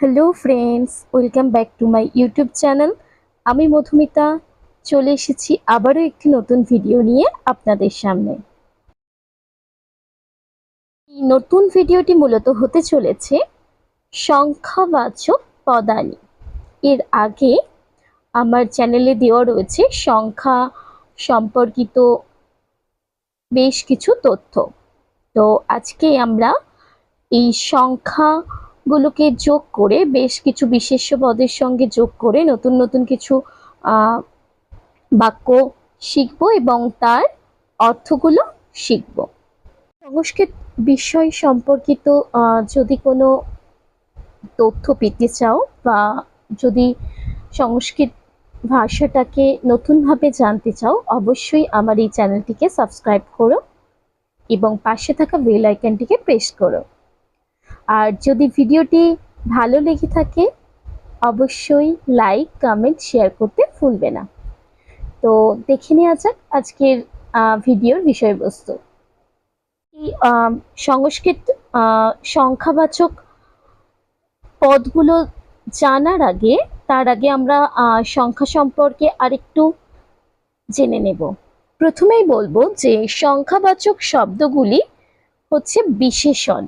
Hello friends welcome back to my YouTube channel আমি মধুমিতা, চলে এসেছি আবারও একটি নতুন ভিডিও নিয়ে আপনাদের সামনে। এই নতুন ভিডিওটি মূলত হতে চলেছে সংখ্যাবাচক পদানি এর আগে আমার চ্যানেলে দেওয়া রয়েছে সংখ্যা সম্পর্কিত বেশ কিছু তথ্য। তো আজকে আমরা এই সংখ্যা গুলোকে যোগ করে, বেশ কিছু বিশেষ্য পদের সঙ্গে যোগ করে নতুন নতুন কিছু বাক্য শিখব এবং তার অর্থগুলো শিখব। সংস্কৃত বিষয় সম্পর্কিত যদি কোনো তথ্য পেতে চাও বা যদি সংস্কৃত ভাষাটাকে নতুনভাবে জানতে চাও, অবশ্যই আমার এই চ্যানেলটিকে সাবস্ক্রাইব করো এবং পাশে থাকা বেল আইকনটিকে প্রেস করো। আর যদি ভিডিওটি ভালো লেগে থাকে, অবশ্যই লাইক কমেন্ট শেয়ার করতে ভুলবে না। তো দেখে নেওয়া যাক আজকের ভিডিওর বিষয়বস্তু। সংস্কৃত সংখ্যাবাচক পদগুলো জানার আগে, তার আগে আমরা সংখ্যা সম্পর্কে আরেকটু জেনে নেব। প্রথমেই বলব যে সংখ্যাবাচক শব্দগুলি হচ্ছে বিশেষণ।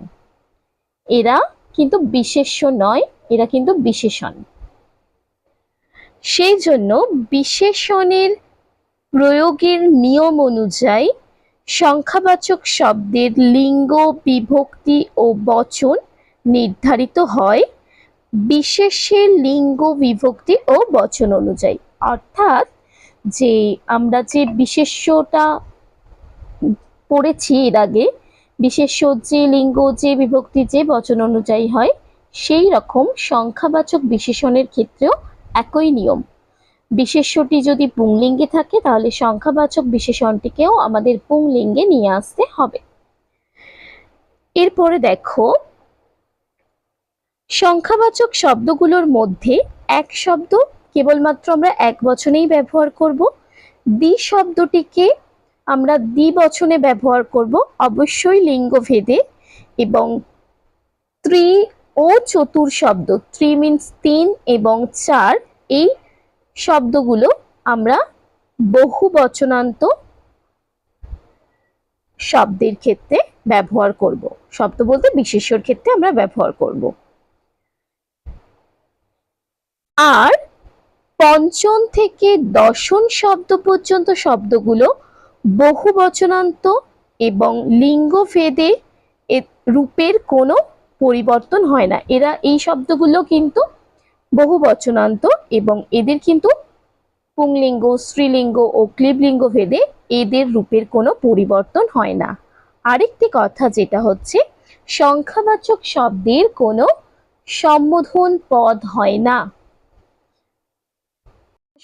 এরা কিন্তু বিশেষ্য নয়, এরা কিন্তু বিশেষণ। সেই জন্য বিশেষণের প্রয়োগের নিয়ম অনুযায়ী সংখ্যাবাচক শব্দের লিঙ্গ, বিভক্তি ও বচন নির্ধারিত হয় বিশেষের লিঙ্গ, বিভক্তি ও বচন অনুযায়ী। অর্থাৎ যে আমরা যে বিশেষ্যটা পড়েছি এর আগে বিশেষ্য যে লিঙ্গ যে বিভক্তি যে বচন অনুযায়ী হয়। সেই রকম সংখ্যাবাচক বিশেষণের ক্ষেত্রেও একই নিয়ম। বিশেষ্যটি যদি পুংলিঙ্গে থাকে, তাহলে সংখ্যাবাচক বিশেষণটিকেও আমাদের পুংলিঙ্গে নিয়ে আসতে হবে। এরপরে দেখো, সংখ্যাবাচক শব্দগুলোর মধ্যে এক শব্দ কেবলমাত্র আমরা এক বচনেই ব্যবহার করব। দ্বি শব্দটিকে আমরা দ্বিবচনে ব্যবহার করব অবশ্যই লিঙ্গভেদে এবং ত্রি ও চতুর শব্দ, ত্রি মিনস তিন এবং চার, এই শব্দগুলো আমরা বহু বচনান্ত শব্দের ক্ষেত্রে ব্যবহার করব। শব্দ বলতে বিশেষর ক্ষেত্রে আমরা ব্যবহার করব। আর পঞ্চম থেকে দশম শব্দ পর্যন্ত শব্দগুলো বহু বচনান্ত এবং লিঙ্গভেদে রূপের কোনো পরিবর্তন হয় না। এরা এই শব্দগুলো কিন্তু বহু বচনান্ত এবং এদের কিন্তু পুংলিঙ্গ, স্ত্রীলিঙ্গ ও ক্লীবলিঙ্গ ভেদে এদের রূপের কোনো পরিবর্তন হয় না। আরেকটি কথা যেটা হচ্ছে, সংখ্যাবাচক শব্দের কোনো সম্বোধন পদ হয় না।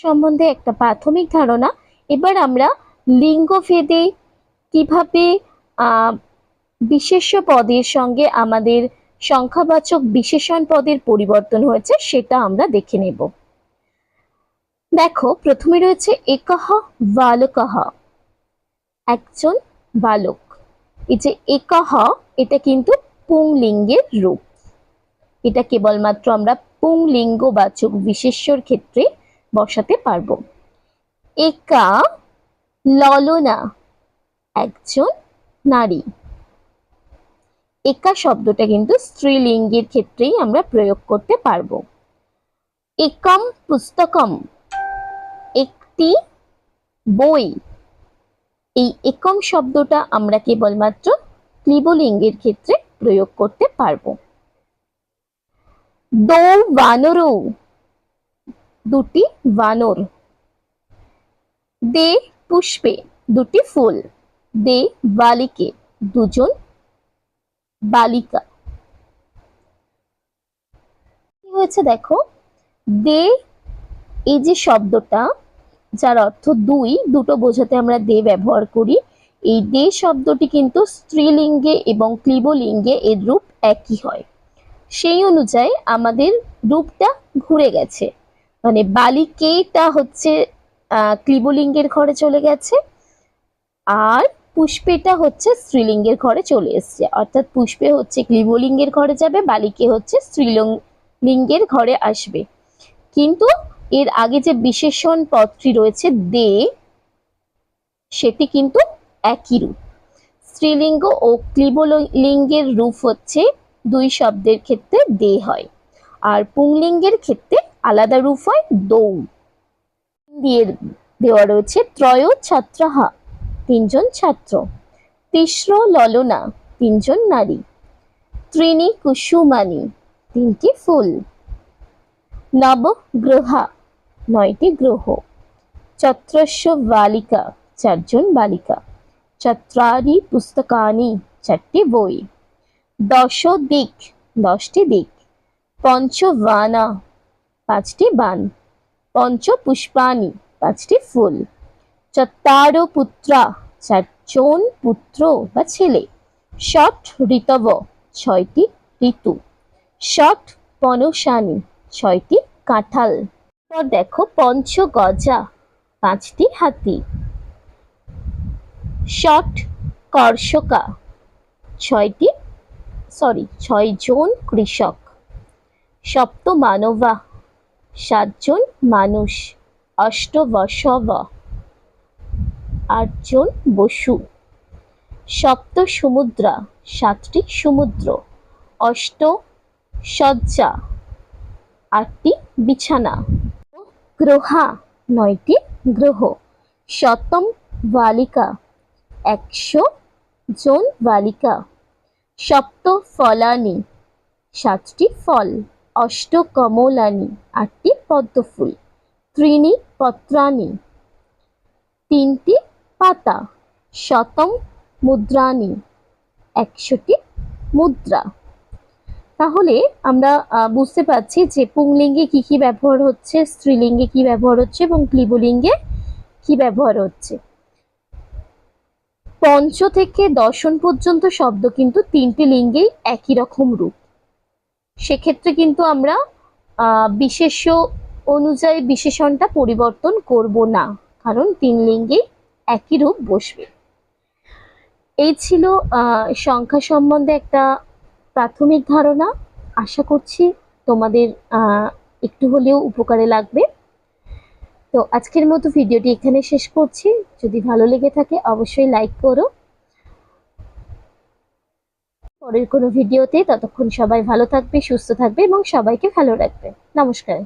সম্বন্ধে একটা প্রাথমিক ধারণা। এবার আমরা লিঙ্গভেদে কীভাবে বিশেষ্য পদের সঙ্গে আমাদের সংখ্যাবাচক বিশেষণ পদের পরিবর্তন হয়েছে সেটা আমরা দেখে নেব। দেখো, প্রথমে রয়েছে একহ, বালকহ। একজন বালক। এই যে একহ, এটা কিন্তু পুংলিঙ্গের রূপ। এটা কেবলমাত্র আমরা পুংলিঙ্গবাচক বিশেষ্যর ক্ষেত্রে বসাতে পারব। একা ললনা, একজন নারী। একা শব্দটা কিন্তু স্ত্রীলিঙ্গের ক্ষেত্রেই আমরা প্রয়োগ করতে পারব। একম পুস্তকম, একটি বই। এই একম শব্দটা আমরা কেবলমাত্র ক্লিবলিঙ্গের ক্ষেত্রে প্রয়োগ করতে পারব। দো বানরও দুটি বানর। দে পুষ্পে দুটি ফুল, দে বালিকে দুজন বালিকা। কি হয়েছে দেখো? দে, এই যে শব্দটা, যার অর্থ দুই, দুটো বোঝাতে আমরা দে ব্যবহার করি। এই দে শব্দটি কিন্তু স্ত্রীলিঙ্গে এবং ক্লিবলিঙ্গে এর রূপ একই হয়। সেই অনুযায়ী আমাদের রূপটা ঘুরে গেছে। মানে বালিকেটা হচ্ছে ক্লিবলিঙ্গের ঘরে চলে গেছে। আর পুষ্পেটা হচ্ছে স্ত্রীলিঙ্গের ঘরে চলে এসছে। অর্থাৎ পুষ্পে হচ্ছে ক্লিবলিঙ্গের ঘরে যাবে, বালিকে হচ্ছে স্ত্রীলিঙ্গ লিঙ্গের ঘরে আসবে। কিন্তু এর আগে যে বিশেষণ পদটি রয়েছে দে, সেটি কিন্তু একই রূপ। স্ত্রীলিঙ্গ ও ক্লিবলিঙ্গের রূপ হচ্ছে দুই শব্দের ক্ষেত্রে দে হয়। আর পুংলিঙ্গের ক্ষেত্রে আলাদা রূপ হয় দৌ দিয়ে দেওয়া রয়েছে ত্রয় ছাত্রাহা তিনজন ছাত্র। তিস্র ললনা, তিনজন নারী। ত্রিণী কুসুমানি, তিনটি ফুল। নবগ্রহা নয়টি গ্রহ। চত্রস্য বালিকা, চারজন বালিকা। চত্রারি পুস্তকানি, চারটি বই। দশ দিক দশটি দিক। পঞ্চবানা, পাঁচটি বান। পঞ্চপুষ্পানি পাঁচটি ফুল। চত্তারো পুত্রা চারজন পুত্র বা ছেলে। ষট ঋতব, ছয়টি ঋতু। ষট পনসানি, ছয়টি কাঁঠাল। পর দেখো পঞ্চ গজা পাঁচটি হাতি। ষট কর্ষকা, ছয়টি সরি ছয়জন কৃষক। সপ্ত মানবা সাতজন মানুষ। অষ্ট বসব আটজন বসু। সপ্ত সমুদ্রা, সাতটি সমুদ্র। অষ্ট শয্যা, আটটি বিছানা। গ্রহা, নয়টি গ্রহ। শতম বালিকা, একশো জন বালিকা। সপ্ত ফলানি, সাতটি ফল। অষ্ট কমলানি আটটি পদ্মফুল, ত্রিণী পত্রানি তিনটি পাতা, শতম মুদ্রানি একশোটি মুদ্রা। তাহলে আমরা বুঝতে পারছি যে পুংলিঙ্গে কি কি ব্যবহার হচ্ছে, স্ত্রীলিঙ্গে কি ব্যবহার হচ্ছে এবং ক্লিবলিঙ্গে কি ব্যবহার হচ্ছে। পঞ্চ থেকে দশন পর্যন্ত শব্দ কিন্তু তিনটি লিঙ্গেই একই রকম রূপ। সেক্ষেত্রে কিন্তু আমরা আহ, বিশেষ্য অনুযায়ী বিশেষণটা পরিবর্তন করব না। কারণ তিন লিঙ্গেই একই রূপ বসবে। এই ছিল সংখ্যা সম্বন্ধে একটা প্রাথমিক ধারণা। আশা করছি তোমাদের একটু হলেও উপকারে লাগবে। তো আজকের মতো ভিডিওটি এখানে শেষ করছি। যদি ভালো লেগে থাকে অবশ্যই লাইক করো। পরের কোনো ভিডিওতে ততক্ষণ সবাই ভালো থাকবে সুস্থ থাকবে এবং সবাইকে ভালো রাখবে। নমস্কার।